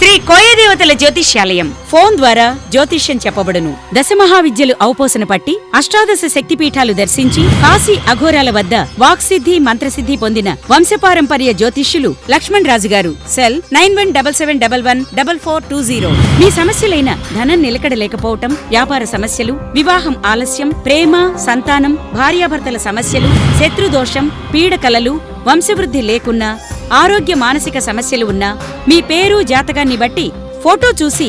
శ్రీ కోయదేవతల జ్యోతిష్యాలయం. ఫోన్ ద్వారా జ్యోతిష్యం చెప్పబడును. దశ మహావిద్యలు అవపోసన పట్టి అష్టాదశ శక్తిపీఠాలు దర్శించి కాశీ అఘోరాల వద్ద వాక్సిద్ధి మంత్రసిద్ధి పొందిన వంశపారంపర్య జ్యోతిష్యులు లక్ష్మణ్ రాజు గారు cell nine one double seven double one double four two zero. మీ సమస్యలైన ధనం నిలకడ లేకపోవటం వ్యాపార సమస్యలు వివాహం ఆలస్యం ప్రేమ సంతానం భార్యాభర్తల సమస్యలు శత్రుదోషం పీడకలలు వంశవృద్ధి లేకున్నా ఆరోగ్య మానసిక సమస్యలు ఉన్నా మీ పేరు జాతకాన్ని బట్టి ఫోటో చూసి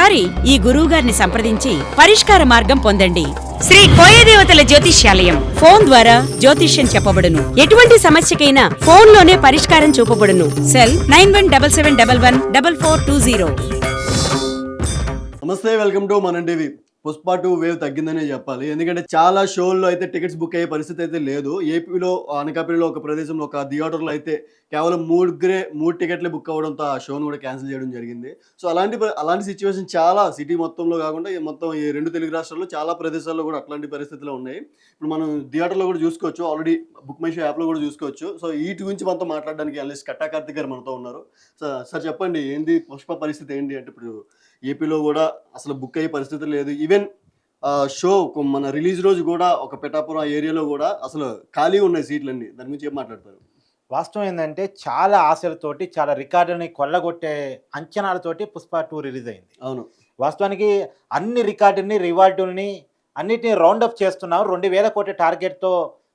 ఈ గురువుగారిని సంప్రదించి పరిష్కార మార్గం పొందండి. శ్రీ కోయదేవతల జ్యోతిష్యాలయం. ఫోన్ ద్వారా జ్యోతిష్యం చెప్పబడును. ఎటువంటి సమస్యకైనా ఫోన్లోనే పరిష్కారం చూపబడును. Cell nine one double seven double one double four two zero. నమస్తే వెల్కమ్ టు మన టీవీ. పుష్ప టూ వేవ్ తగ్గిందనే చెప్పాలి. ఎందుకంటే చాలా షోల్లో అయితే టికెట్స్ బుక్ అయ్యే పరిస్థితి అయితే లేదు. ఏపీలో అనకాపల్లిలో ఒక ప్రదేశంలో ఒక థియేటర్లో అయితే కేవలం మూడు గ్రే మూడు టికెట్లే బుక్ అవ్వడంతో ఆ షోను కూడా క్యాన్సిల్ చేయడం జరిగింది. సో అలాంటి అలాంటి సిచ్యువేషన్ చాలా సిటీ మొత్తంలో కాకుండా ఈ మొత్తం ఈ రెండు తెలుగు రాష్ట్రాల్లో చాలా ప్రదేశాల్లో కూడా అట్లాంటి పరిస్థితులు ఉన్నాయి. ఇప్పుడు మనం థియేటర్లో కూడా చూసుకోవచ్చు ఆల్రెడీ బుక్ మై షో యాప్లో కూడా చూసుకోవచ్చు. సో వీటి గురించి మనతో మాట్లాడడానికి అనలిస్ట్ కట్టా కార్తిక్ గారు మనతో ఉన్నారు. సో సార్ చెప్పండి ఏంది పుష్ప పరిస్థితి ఏంటి అంటే ఇప్పుడు ఏపీలో కూడా అసలు బుక్ అయ్యే పరిస్థితి లేదు. ఈవెన్ షో మన రిలీజ్ రోజు కూడా ఒక పిఠాపురం ఏరియాలో కూడా అసలు ఖాళీ ఉన్నాయి సీట్లన్నీ. దాని గురించి ఏం మాట్లాడతారు? వాస్తవం ఏంటంటే చాలా ఆశలతోటి చాలా రికార్డుని కొల్లగొట్టే అంచనాలతోటి పుష్ప టూ రిలీజ్ అయింది. అవును. వాస్తవానికి అన్ని రికార్డుని రివార్డుల్ని అన్నిటిని రౌండ్ అప్ చేస్తున్నాం. రెండు వేల కోట్ల టార్గెట్తో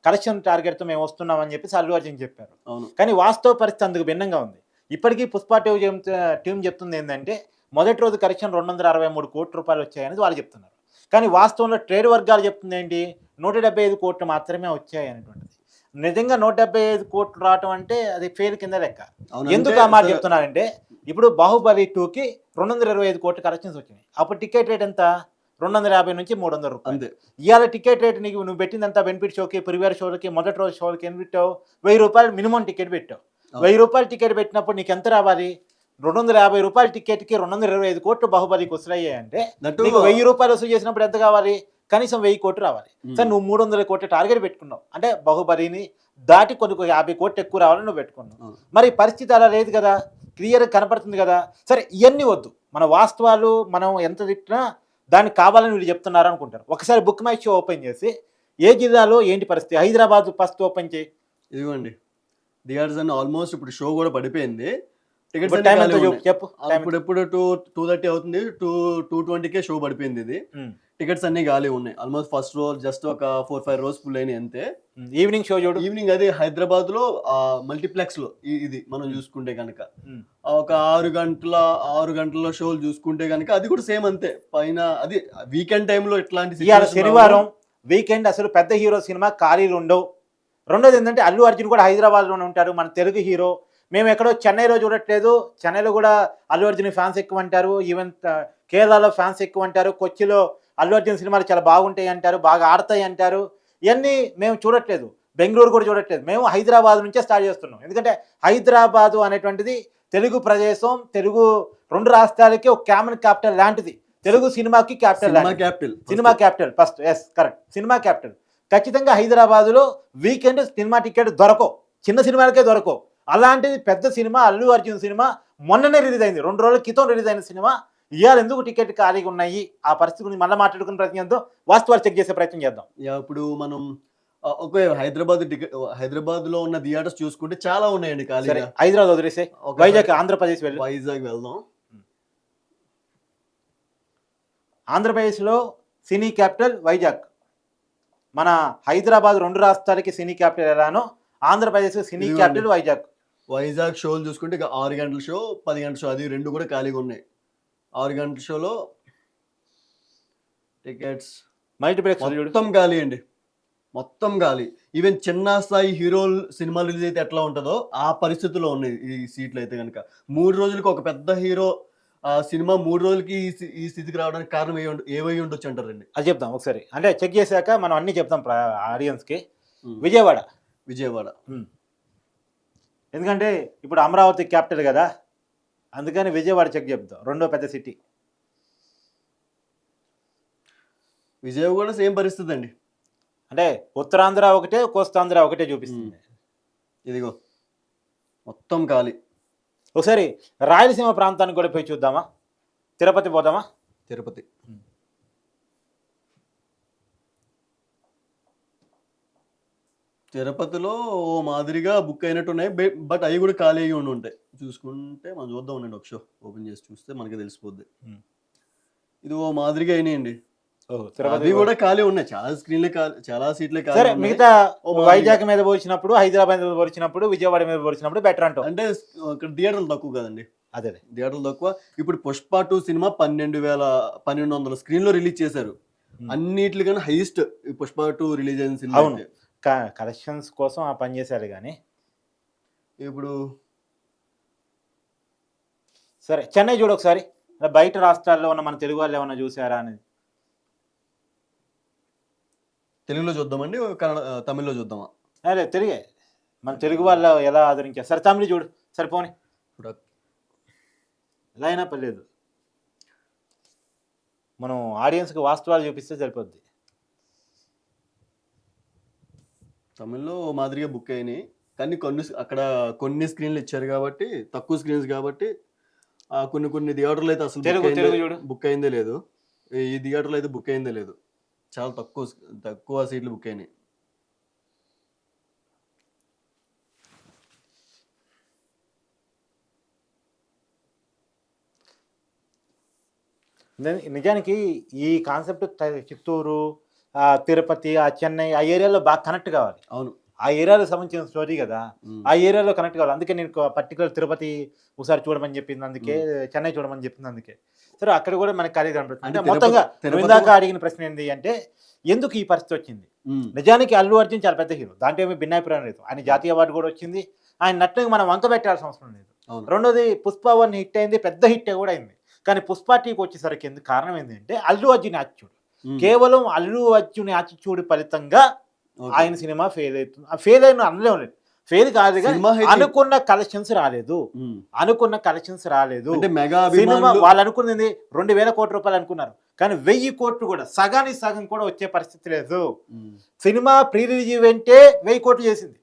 కలెక్షన్ టార్గెట్తో మేము వస్తున్నామని చెప్పి అల్లు అర్జున్ చెప్పారు. అవును. కానీ వాస్తవ పరిస్థితి అందుకు భిన్నంగా ఉంది. ఇప్పటికీ పుష్ప టూ టీం చెప్తుంది ఏంటంటే మొదటి రోజు కలెక్షన్ రెండు వందల అరవై మూడు కోట్ల రూపాయలు వచ్చాయని వాళ్ళు చెప్తున్నారు. కానీ వాస్తవంలో ట్రేడ్ వర్గాలు చెప్తుంది ఏంటి? నూట డెబ్బై ఐదు కోట్లు మాత్రమే వచ్చాయి అనేటువంటిది. నిజంగా నూట డెబ్బై ఐదు కోట్లు రావటం అంటే అది ఫెయిల్ కింద లెక్క. ఎందుకు ఆ మాట చెప్తున్నారంటే ఇప్పుడు బాహుబలి టూకి రెండు వందల ఇరవై ఐదు కోట్ల కలెక్షన్స్ వచ్చినాయి. అప్పుడు టికెట్ రేట్ ఎంత? రెండు వందల యాభై నుంచి మూడు వందల రూపాయలు ఇవాళ టికెట్ రేట్ నీకు నువ్వు పెట్టిందంతా బెనిఫిట్ షోకి ప్రీమియర్ షోలకి మొదటి రోజు షోలకి ఎన్ని పెట్టావు? వెయ్యి రూపాయలు మినిమం టికెట్ పెట్టావు. వెయ్యి రూపాయలు టికెట్ పెట్టినప్పుడు నీకు ఎంత రావాలి? రెండు వందల యాభై రూపాయల టికెట్కి రెండు వందల ఇరవై ఐదు కోట్లు బాహుబలికి వసూలయ్యాయి అంటే దట్టు నీకు వెయ్యి రూపాయలు వసూలు చేసినప్పుడు ఎంత కావాలి? కనీసం వెయ్యి కోట్లు రావాలి. సరే నువ్వు మూడు వందల కోట్ల టార్గెట్ పెట్టుకున్నావు. అంటే బాహుబలిని దాటి కొన్ని యాభై కోట్లు ఎక్కువ రావాలని నువ్వు పెట్టుకున్నావు. మరి పరిస్థితి అలా లేదు కదా? క్లియర్గా కనపడుతుంది కదా? సరే ఇవన్నీ వద్దు. మన వాస్తవాలు మనం ఎంత తిట్టినా దానికి కావాలని వీళ్ళు చెప్తున్నారు అనుకుంటారు. ఒకసారి బుక్ మై షో ఓపెన్ చేసి ఏ జిల్లాలో ఏంటి పరిస్థితి? హైదరాబాద్ ఫస్ట్ ఓపెన్ చేయి. ఇదిగోండి. థియేటర్స్ అన్ని ఆల్మోస్ట్ ఇప్పుడు షో కూడా పడిపోయింది. టికెట్స్ ఇప్పుడు టైం ఎంత చెప్పు ఇప్పుడు ఎప్పుడు టూ టూ థర్టీ అవుతుంది టూ టూ ట్వంటీకే షో పడిపోయింది ఇది. టికెట్స్ అన్ని ఖాళీ ఉన్నాయి. ఆల్మోస్ట్ ఫస్ట్ రోజు జస్ట్ ఒక ఫోర్ ఫైవ్ రోజు ఫుల్ అయినాయి అంతే. ఈవినింగ్ షో చూడు. ఈవినింగ్ అది హైదరాబాద్లో మల్టీప్లెక్స్లో ఇది మనం చూసుకుంటే కనుక. ఒక ఆరు గంటల ఆరు గంటల షోలు చూసుకుంటే కనుక అది కూడా సేమ్ అంతే. పైన అది వీకెండ్ టైంలో ఇట్లాంటి శనివారం వీకెండ్ అసలు పెద్ద హీరో సినిమా ఖాళీలు ఉండవు. రెండోది ఏంటంటే అల్లు అర్జున్ కూడా హైదరాబాద్లోనే ఉంటాడు మన తెలుగు హీరో. మేము ఎక్కడో చెన్నైలో చూడట్లేదు. చెన్నైలో కూడా అల్లు అర్జున్ ఫ్యాన్స్ ఎక్కువ అంటారు ఈవెన్ కేరళలో ఫ్యాన్స్ ఎక్కువ అంటారు కొచ్చిలో అల్లు అర్జున్ సినిమాలు చాలా బాగుంటాయి అంటారు బాగా ఆడతాయి అంటారు. ఇవన్నీ మేము చూడట్లేదు. బెంగళూరు కూడా చూడట్లేదు. మేము హైదరాబాద్ నుంచే స్టార్ట్ చేస్తున్నాం. ఎందుకంటే హైదరాబాదు అనేటువంటిది తెలుగు ప్రదేశం తెలుగు రెండు రాష్ట్రాలకి ఒక క్యామన్ క్యాపిటల్ లాంటిది. తెలుగు సినిమాకి capital capital cinema capital first yes correct cinema capital ఖచ్చితంగా హైదరాబాదులో వీకెండ్ సినిమా టికెట్ దొరకవు. చిన్న సినిమాలకే దొరకవు. అలాంటిది పెద్ద సినిమా అల్లు అర్జున్ సినిమా మొన్ననే రిలీజ్ అయింది. రెండు రోజుల క్రితం రిలీజ్ అయిన సినిమా. ఇవాళ ఎందుకు టికెట్ ఖాళీగా ఉన్నాయి? ఆ పరిస్థితి గురించి మళ్ళీ మాట్లాడుకునే ప్రయత్నం చేద్దాం. వాస్తవాలు చెక్ చేసే ప్రయత్నం చేద్దాం. ఇప్పుడు మనం ఓకే హైదరాబాద్ టికెట్ హైదరాబాద్లో ఉన్న థియేటర్స్ చూసుకుంటే చాలా ఉన్నాయండి ఖాళీగా. హైదరాబాద్ వదిలేసే. వైజాగ్ ఆంధ్రప్రదేశ్ వెళ్ళి. వైజాగ్ వెళ్దాం. ఆంధ్రప్రదేశ్లో సినీ క్యాపిటల్ వైజాగ్. మన హైదరాబాద్ రెండు రాష్ట్రాలకి సినీ క్యాపిటల్ ఎలానో ఆంధ్రప్రదేశ్ సినీ. క్యాపిటల్ వైజాగ్. వైజాగ్ షోలు చూసుకుంటే ఆరు గంటల షో పది గంటల షో అది రెండు కూడా ఖాళీగా ఉన్నాయి. ఆరు గంటల షోలో టికెట్స్ మల్టీప్లెక్స్ మొత్తం గాలి అండి. మొత్తం గాలి. ఈవెన్ చిన్న స్థాయి హీరో సినిమా రిలీజ్ అయితే ఎట్లా ఉంటుందో ఆ పరిస్థితుల్లో ఉన్నాయి ఈ సీట్లు అయితే కనుక మూడు రోజులకి ఒక పెద్ద హీరో ఆ సినిమా మూడు రోజులకి ఈ స్థి- ఈ స్థితికి రావడానికి కారణం ఏ ఉండ- ఏవై ఉండొచ్చు అంటారండి. అది చెప్దాం ఒకసారి. అంటే చెక్ చేశాక మనం అన్ని చెప్తాం ఆడియన్స్కి. విజయవాడ. విజయవాడ. ఎందుకంటే ఇప్పుడు అమరావతి క్యాపిటల్ కదా. అందుకని విజయవాడ చెక్ చెప్తాం. రెండో పెద్ద సిటీ. విజయవాడ సేమ్ పరిస్థితి అండి. అంటే ఉత్తరాంధ్ర ఒకటే కోస్తాంధ్ర ఒకటే చూపిస్తుంది. ఇదిగో మొత్తం గాలి ఒకసారి రాయలసీమ ప్రాంతానికి కూడా పోయి చూద్దామా? తిరుపతి పోదామా? తిరుపతి. తిరుపతిలో ఓ మాదిరిగా బుక్ అయినట్టు ఉన్నాయి బట్ అవి కూడా ఖాళీ అయ్యి ఉండి ఉంటాయి. చూసుకుంటే మనం చూద్దాం ఉండండి ఒక షో ఓపెన్ చేసి చూస్తే మనకి తెలిసిపోద్ది. ఇది ఓ మాదిరిగా అయినాయండి. అవి కూడా ఖాళీ ఉన్నాయి. చాలా స్క్రీన్లే చాలా సీట్లే ఖాళీ. మిగతా. వైజాగ్ మీద పోల్చినప్పుడు హైదరాబాద్ మీద పోల్చినప్పుడు విజయవాడ మీద పోల్చినప్పుడు బెటర్ అంటాం అంటే ఇక్కడ థియేటర్లు తక్కువ కదండి. అదే థియేటర్లు తక్కువ. ఇప్పుడు పుష్ప టూ సినిమా పన్నెండు వేల పన్నెండు వందల స్క్రీన్లో రిలీజ్ చేశారు. అన్నిటికన్నా హైయెస్ట్ పుష్ప టూ రిలీజ్ అయిన సినిమా. కలెక్షన్స్ కోసం ఆ పని చేశారు కానీ ఇప్పుడు సరే చెన్నై చూడు ఒకసారి. బయట రాష్ట్రాల్లో ఉన్న మన తెలుగు వాళ్ళు ఏమన్నా చూసారా అని తెలుగులో చూద్దామండి కన్నడ తమిళ్ళో చూద్దామా? అదే తెలుగే. మన తెలుగు వాళ్ళు ఎలా ఆదరించారు? సరే తమిళ చూడు. సరే పోనీ. ఎలా అయినా పర్లేదు. మనం ఆడియన్స్కి వాస్తవాలు చూపిస్తే సరిపోద్ది. తమిళ్ళో ఓ మాదిరిగా బుక్ అయినాయి. కానీ కొన్ని అక్కడ కొన్ని స్క్రీన్లు ఇచ్చారు కాబట్టి తక్కువ స్క్రీన్స్ కాబట్టి ఆ, కొన్ని కొన్ని థియేటర్లు అయితే అసలు. బుక్ అయిందే లేదు. ఈ థియేటర్లో అయితే బుక్ అయిందే లేదు. చాలా తక్కువ తక్కువ సీట్లు బుక్ అయినాయి. నిజానికి ఈ కాన్సెప్ట్ చిత్తూరు తిరుపతి ఆ చెన్నై ఆ ఏరియాలో బాగా కనెక్ట్ కావాలి. అవును. ఆ ఏరియాలకు సంబంధించిన స్టోరీ కదా. ఆ ఏరియాలో కనెక్ట్ కావాలి. అందుకే నేను పర్టికులర్ తిరుపతి ఒకసారి చూడమని చెప్పింది అందుకే చెన్నై చూడమని చెప్పింది అందుకే. సరే అక్కడ కూడా మనకి ఖాళీ కనపడుతుంది అంటే మొత్తంగా ఇందాక అడిగిన ప్రశ్న ఏంటి అంటే ఎందుకు ఈ పరిస్థితి వచ్చింది. నిజానికి అల్లు అర్జున్ చాలా పెద్ద హీరో. దాంట్లో ఏమి భిన్నాభిప్రాయం లేదు. ఆయన జాతీయ అవార్డు కూడా వచ్చింది. ఆయన నటునికి మనం వంక పెట్టాల్సిన అవసరం లేదు. రెండోది పుష్ప వన్ హిట్ అయింది పెద్ద హిట్ కూడా అయింది. కానీ పుష్ప టీకి వచ్చేసరికి ఎందుకు కారణం ఏంటంటే అల్లు అర్జున్ యాటిట్యూడ్. కేవలం అల్లు అర్జున్ యాటిట్యూడ్ ఫలితంగా. ఆయన సినిమా ఫెయిల్ అవుతుంది. ఫెయిల్ అయిన అనలేం లేదు. ఫెయిల్ కాదు అనుకున్న కలెక్షన్స్ రాలేదు. అనుకున్న కలెక్షన్స్ రాలేదు. సినిమా వాళ్ళు అనుకున్నది రెండు వేల కోట్ల రూపాయలు అనుకున్నారు. కానీ వెయ్యి కోట్లు కూడా సగానికి సగం కూడా వచ్చే పరిస్థితి లేదు. సినిమా ప్రీ రిలీజ్ ఈవెంటే వెయ్యి కోట్లు చేసింది.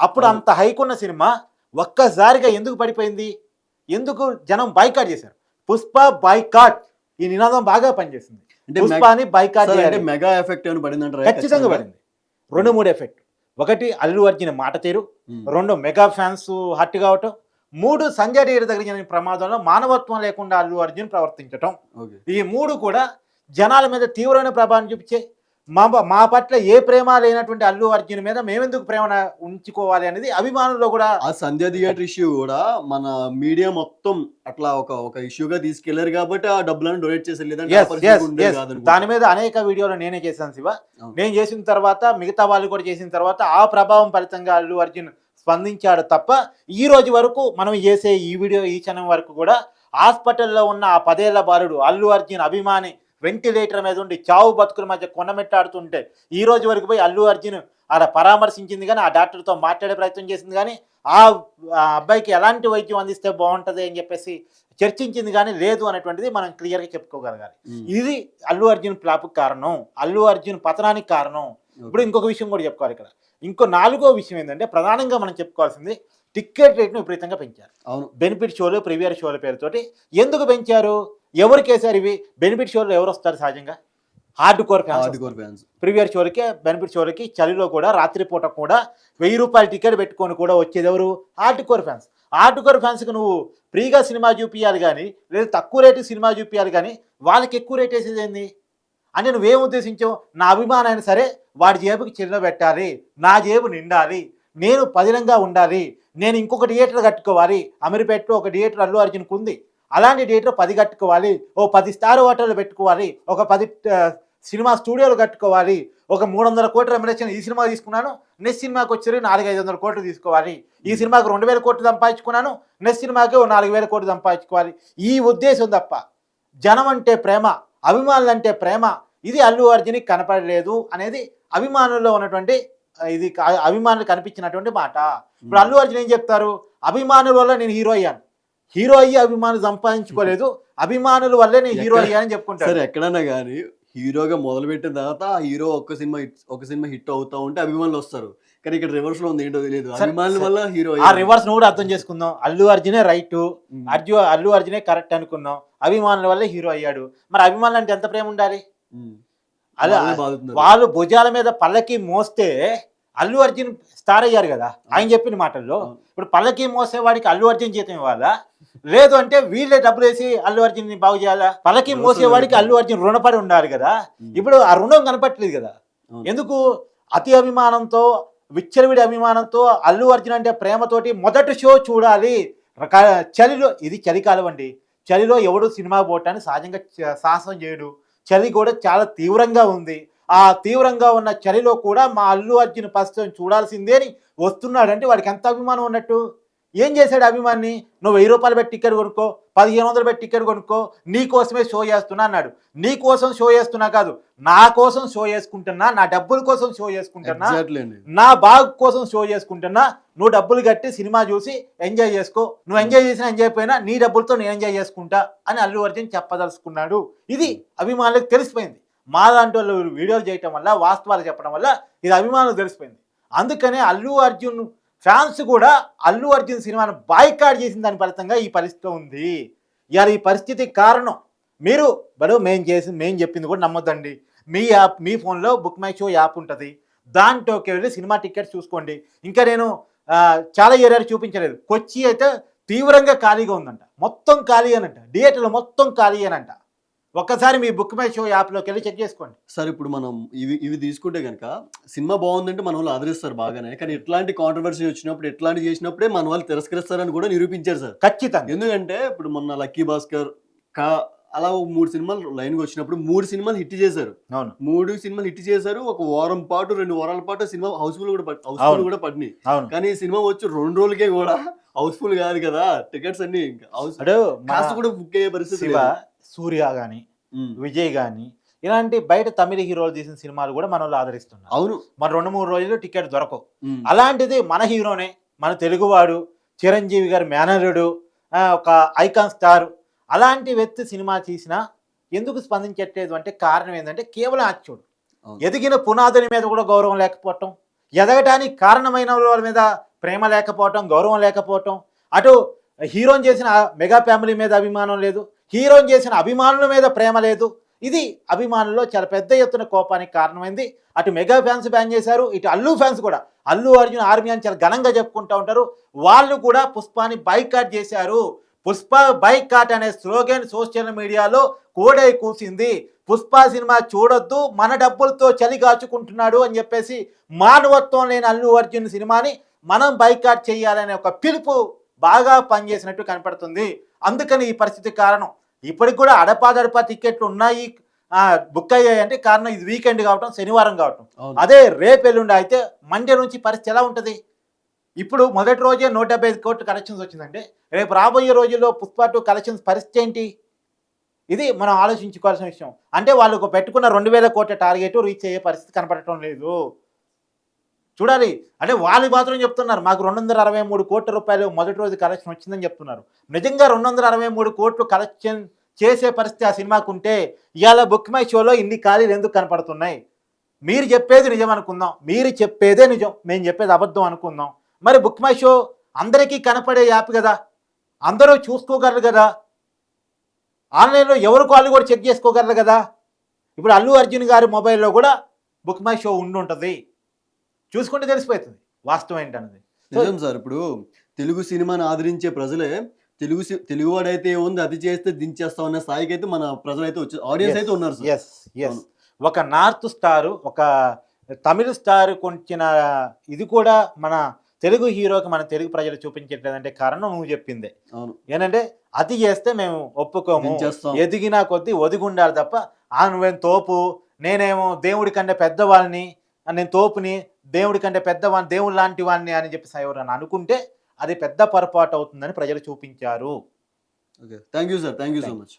అప్పుడు. అంత హైకున్న సినిమా ఒక్కసారిగా ఎందుకు పడిపోయింది? ఎందుకు జనం బాయ్కాట్ చేశారు? పుష్ప బాయ్కాట్ ఈ నినాదం బాగా పనిచేసింది. పుష్పాని చేయాలి. మెగా ఎఫెక్ట్ పడింది అంటారా? ఖచ్చితంగా పడింది. రెండు మూడు ఎఫెక్ట్. ఒకటి అల్లు అర్జున్ మాట తీరు. రెండు మెగా ఫ్యాన్స్ హట్ కావటం మూడు సంజయ్ డీర్ దగ్గర జరిగిన ప్రమాదంలో మానవత్వం లేకుండా అల్లు అర్జున్ ప్రవర్తించటం. ఈ మూడు కూడా జనాల మీద తీవ్రమైన ప్రభావం చూపించే మా మా పట్ల ఏ ప్రేమ లేనటువంటి అల్లు అర్జున్ మీద మేమెందుకు ప్రేమ ఉంచుకోవాలి అనేది అభిమానుల్లో కూడా ఆ సంధ్య థియేటర్ ఇష్యూ కూడా మన మీడియా మొత్తం అట్లా ఒక ఒక ఇష్యూగా తీసుకెళ్ళారు కాబట్టి ఆ డబ్బులను డొనేట్. కాదనుకుంటా. దాని మీద అనేక వీడియోలు నేనే చేశాను శివ. నేను చేసిన తర్వాత మిగతా వాళ్ళు కూడా చేసిన తర్వాత ఆ ప్రభావం ఫలితంగా అల్లు అర్జున్ స్పందించాడు తప్ప ఈ రోజు వరకు మనం చేసే ఈ వీడియో ఈ క్షణం వరకు కూడా హాస్పిటల్లో ఉన్న ఆ పదేళ్ళ బాలుడు అల్లు అర్జున్ అభిమాని వెంటిలేటర్ మీద ఉండి చావు బతుకుల మధ్య కొనమెట్టాడుతుంటే ఈ రోజు వరకు పోయి అల్లు అర్జున్ ఆడ పరామర్శించింది కానీ ఆ డాక్టర్తో మాట్లాడే ప్రయత్నం చేసింది కానీ ఆ అబ్బాయికి ఎలాంటి వైద్యం అందిస్తే బాగుంటుంది అని చెప్పేసి చర్చించింది కానీ లేదు అనేటువంటిది మనం క్లియర్గా చెప్పుకోగలగాలి. ఇది అల్లు అర్జున్ ఫ్లాప్ కారణం అల్లు అర్జున్ పతనానికి కారణం. ఇప్పుడు ఇంకొక విషయం కూడా చెప్పుకోవాలి ఇక్కడ. ఇంకో నాలుగో విషయం ఏంటంటే ప్రధానంగా మనం చెప్పుకోవాల్సింది టికెట్ రేట్ను విపరీతంగా పెంచారు. అవును. బెనిఫిట్ షోలు ప్రీమియర్ షోల పేరుతోటి ఎందుకు పెంచారు? ఎవరికి వేశారు ఇవి? బెనిఫిట్ షోలు ఎవరు వస్తారు సహజంగా? Hard core fans hard core fans. Premiere షోలకి benefit షోలకి చలిలో కూడా రాత్రిపూట కూడా వెయ్యి రూపాయల టికెట్ పెట్టుకొని కూడా వచ్చేది ఎవరు? Hard core fans. Hard core ఫ్యాన్స్కి నువ్వు ఫ్రీగా సినిమా చూపించాలి కానీ లేదా తక్కువ రేటు సినిమా చూపించాలి కానీ వాళ్ళకి ఎక్కువ రేట్ వేసేది ఏంది? అంటే నువ్వేం ఉద్దేశించావు? నా అభిమానాన్ని సరే వాడి జేబుకి చిల్ల పెట్టాలి. నా జేబు నిండాలి. నేను పదిలంగా ఉండాలి. నేను ఇంకొక థియేటర్ కట్టుకోవాలి. అమీర్పేటలో ఒక థియేటర్ అల్లు అర్జున్కి ఉంది. అలాంటి థియేటర్ పది కట్టుకోవాలి. ఓ పది స్టార్ హోటల్ పెట్టుకోవాలి. ఒక పది సినిమా స్టూడియోలు కట్టుకోవాలి. ఒక మూడు వందల కోట్లు రెమ్యునరేషన్ ఈ సినిమా తీసుకున్నాను. నెక్స్ట్ సినిమాకి వచ్చేసరికి నాలుగు ఐదు వందల కోట్లు తీసుకోవాలి. ఈ సినిమాకి రెండు వేల కోట్లు సంపాదించుకున్నాను. నెక్స్ట్ సినిమాకి ఓ నాలుగు వేల కోట్లు సంపాదించుకోవాలి. ఈ ఉద్దేశం తప్ప జనం అంటే ప్రేమ అభిమానులు అంటే ప్రేమ. ఇది అల్లు అర్జున్కి కనపడలేదు అనేది అభిమానుల్లో ఉన్నటువంటి ఇది అభిమానులు కనిపించినటువంటి మాట. ఇప్పుడు అల్లు అర్జున్ ఏం చెప్తారు? అభిమానుల వల్ల నేను హీరో అయ్యాను. హీరో అయ్యి అభిమానులు సంపాదించుకోలేదు. అభిమానుల వల్లే నేను హీరో సరే చెప్పుకుంటారు ఎక్కడన్నా కానీ హీరోగా మొదలు పెట్టిన తర్వాత ఆ హీరో ఒక్క సినిమా ఒక సినిమా హిట్ అవుతా ఉంటే అభిమానులు వస్తారు. కానీ ఇక్కడ రివర్స్లో ఉంది ఏంటో తెలియదు అభిమానుల. వల్ల హీరో ఆ రివర్స్ కూడా అర్థం చేసుకుందాం. అల్లు అర్జునే రైట్ అర్జు అల్లు అర్జునే కరెక్ట్ అనుకున్నాం అభిమానుల వల్లే హీరో అయ్యాడు. మరి అభిమానులు అంటే ఎంత ప్రేమ ఉండాలి? అలా వాళ్ళు భుజాల మీద పల్లకి మోస్తే అల్లు అర్జున్ స్టార్ అయ్యారు కదా ఆయన చెప్పిన మాటల్లో. ఇప్పుడు పల్లకి మోసే వాడికి అల్లు అర్జున్ జీతం ఇవ్వాలా? లేదు అంటే వీళ్ళే డబ్బులు వేసి అల్లు అర్జున్ని బాగు చేయాలా? పల్లకి మోసే వాడికి అల్లు అర్జున్ రుణపడి ఉండాలి కదా. ఇప్పుడు ఆ రుణం కనపట్లేదు కదా. ఎందుకు? అతి అభిమానంతో విచ్చలవిడి అభిమానంతో అల్లు అర్జున్ అంటే ప్రేమతోటి మొదటి షో చూడాలి. చలిలో ఇది చలికాలం అండి. చలిలో ఎవడు సినిమా పోవటానికి సహజంగా సాహసం చేయడు. చలి కూడా చాలా తీవ్రంగా ఉంది. ఆ తీవ్రంగా ఉన్న చలిలో కూడా మా అల్లు అర్జున్ ప్రస్తుతం చూడాల్సిందే అని వస్తున్నాడంటే వాడికి ఎంత అభిమానం ఉన్నట్టు? ఏం చేశాడు అభిమాన్ని నువ్వు వెయ్యి రూపాయలు పెట్టి టికెట్ కొనుక్కో పదిహేను వందలు పెట్టి టికెట్ కొనుక్కో నీ కోసమే షో చేస్తున్నా అన్నాడు. నీ కోసం షో చేస్తున్నా కాదు నా కోసం షో చేసుకుంటున్నా నా డబ్బుల కోసం షో చేసుకుంటున్నా నా బాగ్ కోసం షో చేసుకుంటున్నా నువ్వు డబ్బులు కట్టి సినిమా చూసి ఎంజాయ్ చేసుకో నువ్వు ఎంజాయ్ చేసినా ఎంజాయ్ పోయినా నీ డబ్బులతో నేను ఎంజాయ్ చేసుకుంటా అని అల్లు అర్జున్ చెప్పదలుచుకున్నాడు. ఇది అభిమానులకు తెలిసిపోయింది. మా దాంట్లో వాళ్ళు వీడియోలు చేయటం వల్ల వాస్తవాలు చెప్పడం వల్ల ఇది అభిమానులకు తెలిసిపోయింది. అందుకనే అల్లు అర్జున్ ఫ్యాన్స్ కూడా అల్లు అర్జున్ సినిమాను బాయ్కాట్ చేసిన దాని ఫలితంగా ఈ పరిస్థితి ఉంది. ఇవాళ ఈ పరిస్థితి కారణం మీరు బడు మేము చేసి మేము చెప్పింది కూడా నమ్మొద్దండి. మీ యాప్ మీ ఫోన్లో బుక్ మై షో యాప్ ఉంటుంది. దాంట్లోకి వెళ్ళి సినిమా టికెట్స్ చూసుకోండి. ఇంకా నేను చాలా ఏరియాలు చూపించలేదు. కొచ్చి అయితే తీవ్రంగా ఖాళీగా ఉందంట. మొత్తం ఖాళీ అనంట. థియేటర్లు మొత్తం ఖాళీ అనంట. ఒక్కసారి మీ బుక్ మై షో యాప్లోకి వెళ్ళి చెక్ చేసుకోండి. సార్ ఇప్పుడు మనం ఇవి ఇవి తీసుకుంటే కనుక సినిమా బాగుందంటే మన వాళ్ళు ఆదరిస్తారు బాగానే. కానీ ఎట్లాంటి కాంట్రవర్సీ వచ్చినప్పుడు ఎట్లాంటి చేసినప్పుడే మన వాళ్ళు తిరస్కరిస్తారని కూడా నిరూపించారు సార్. ఖచ్చితంగా. ఎందుకంటే ఇప్పుడు మొన్న లక్కీ భాస్కర్ కా అలా మూడు సినిమాలు లైన్గా వచ్చినప్పుడు మూడు సినిమాలు హిట్ చేశారు. అవును. మూడు సినిమాలు హిట్ చేశారు. ఒక వారం పాటు రెండు వారాల పాటు సినిమా హౌస్ఫుల్ కూడా హౌస్ఫుల్. కూడా పడినాయి. అవును. కానీ సినిమా వచ్చి రెండు రోజులకే కూడా హౌస్ఫుల్ కాదు కదా టికెట్స్ అన్ని హౌస్ కూడా బుక్ అయ్యే పరిస్థితి. సూర్య కానీ. విజయ్ కానీ ఇలాంటి బయట తమిళ హీరోలు తీసిన సినిమాలు కూడా మన వాళ్ళు ఆదరిస్తున్నారు అవును మన రెండు మూడు రోజులు టికెట్ దొరకవు. అలాంటిది మన హీరోనే మన తెలుగువాడు చిరంజీవి గారి మేనరుడు ఒక ఐకాన్ స్టార్ అలాంటి వ్యక్తి సినిమా తీసినా ఎందుకు స్పందించట్లేదు అంటే కారణం ఏంటంటే కేవలం అచ్చుడు. ఎదిగిన పునాదుని మీద కూడా గౌరవం లేకపోవటం ఎదగటానికి కారణమైన వాళ్ళ మీద ప్రేమ లేకపోవటం గౌరవం లేకపోవటం అటు హీరోని చేసిన మెగా ఫ్యామిలీ మీద అభిమానం లేదు హీరోని చేసిన అభిమానుల మీద ప్రేమ లేదు. ఇది అభిమానుల్లో చాలా పెద్ద ఎత్తున కోపానికి కారణమైంది. అటు మెగా ఫ్యాన్స్ బ్యాన్ చేశారు ఇటు అల్లు ఫ్యాన్స్ కూడా. అల్లు అర్జున్ ఆర్మీ అని చాలా ఘనంగా చెప్పుకుంటూ ఉంటారు. వాళ్ళు కూడా పుష్పాని బైకాట్ చేశారు. పుష్ప బైకాట్ అనే స్లోగన్ సోషల్ మీడియాలో కోడై కూసింది. పుష్ప సినిమా చూడొద్దు మన డబ్బులతో చలి కాచుకుంటున్నాడు అని చెప్పేసి మానవత్వం లేని అల్లు అర్జున్ సినిమాని మనం బైకాట్ చేయాలనే ఒక పిలుపు బాగా పనిచేసినట్టు కనపడుతుంది. అందుకని ఈ పరిస్థితి కారణం ఇప్పటికి కూడా అడపాదడపా టికెట్లు ఉన్నాయి బుక్ అయ్యాయి అంటే కారణం ఇది వీకెండ్ కావటం శనివారం కావటం. అదే రేపు ఎల్లుండి అయితే మండే నుంచి పరిస్థితి ఎలా ఉంటుంది? ఇప్పుడు మొదటి రోజే నూట డెబ్బై ఐదు కోట్లు కలెక్షన్స్ వచ్చిందంటే రేపు రాబోయే రోజుల్లో పుష్ప టూ కలెక్షన్స్ పరిస్థితి ఏంటి? ఇది మనం ఆలోచించుకోవాల్సిన విషయం. అంటే వాళ్ళకు పెట్టుకున్న రెండు వేల కోట్ల టార్గెట్ రీచ్ అయ్యే పరిస్థితి కనపడటం లేదు. చూడాలి. అంటే వాళ్ళు మాత్రం చెప్తున్నారు మాకు రెండు వందల అరవై మూడు కోట్ల రూపాయలు మొదటి రోజు కలెక్షన్ వచ్చిందని చెప్తున్నారు. నిజంగా రెండు వందల అరవై మూడు కోట్లు కలెక్షన్ చేసే పరిస్థితి ఆ సినిమాకు ఉంటే ఇవాళ బుక్ మై షోలో ఇన్ని ఖాళీలు ఎందుకు కనపడుతున్నాయి? మీరు చెప్పేది నిజం అనుకుందాం. మీరు చెప్పేదే నిజం. మేము చెప్పేది అబద్ధం అనుకుందాం. మరి బుక్ మై షో అందరికీ కనపడే యాప్ కదా? అందరూ చూసుకోగలరు కదా? ఆన్లైన్లో ఎవరు వాళ్ళు కూడా చెక్ చేసుకోగలరు కదా? ఇప్పుడు అల్లు అర్జున్ గారి మొబైల్లో కూడా బుక్ మై షో ఉండి ఉంటుంది చూసుకుంటే తెలిసిపోతుంది. వాస్తవం ఏంటన్నది. నిజం సార్ ఇప్పుడు తెలుగు సినిమాని ఆదరించే ప్రజలే తెలుగు తెలుగువాడైతే ఉంది అది చేస్తే దించేస్తాం అనే స్థాయికి అయితే మన ప్రజలైతే వచ్చి ఆడియన్స్ అయితే ఉన్నారు సార్. ఎస్ ఎస్ ఒక నార్త్ స్టార్ ఒక తమిళ స్టార్ కొంచిన ఇది కూడా మన తెలుగు హీరోకి మన తెలుగు ప్రజలు చూపించట్లేదంటే కారణం నువ్వు చెప్పిందే. ఏంటంటే అతి చేస్తే మేము ఒప్పుకోము. ఎదిగినా కొద్దీ ఒదిగి ఉండాలి తప్ప ఆ నువ్వేం తోపు నేనేమో దేవుడి కంటే పెద్దవాళ్ళని నేను తోపుని దేవుడి కంటే పెద్దవాడిని దేవుడు లాంటి వాడిని అని చెప్పి ఎవరైనా అనుకుంటే అది పెద్ద పొరపాటు అవుతుందని ప్రజలు చూపించారు. Okay thank you sir thank you so much